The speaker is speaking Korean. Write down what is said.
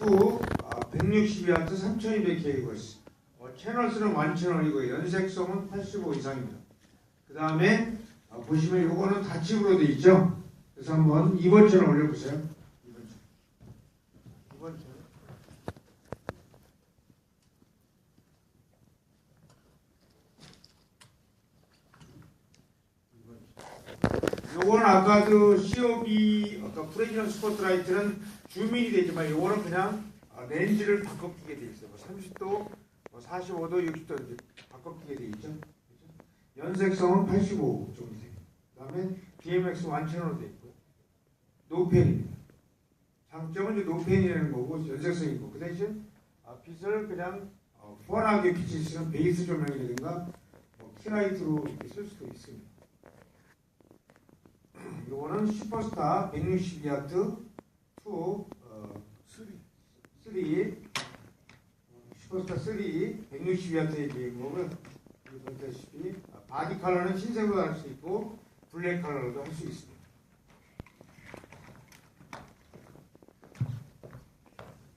아, 162와트 3200kHz 어, 채널 수는 완채널이고 연색성은 85 이상입니다. 그 다음에 아, 보시면 이거는 다칩으로 돼 있죠. 그래서 한번 2번 채널 올려보세요. 2번 채널. 2번 채널. 요건 아까 그 COB 아까 프레지넌 스포트라이트는 줌인이 되지만 요거는 그냥 아, 렌즈를 바꿔 끼게 돼 있어요. 뭐 30도, 뭐 45도, 60도 이렇게 바꿔 끼게 돼 있죠. 그죠? 연색성은 85 정도 돼요. 그다음에 BMX 완천으로 돼 있고요. 노펜입니다. 장점은 이제 노펜이라는 거고 연색성이 있고 그 대신 아, 빛을 그냥 어, 뻔하게 빛을 쓰는 베이스 조명이라든가 뭐 키라이트로 이렇게 쓸 수도 있습니다. 요거는 슈퍼스타 162와트 2 어, 3 슈퍼스타 3 162와트의 비행거고요. 여기 보다시피 바디 컬러는 흰색으로 할 수 있고 블랙 컬러로도 할 수 있습니다.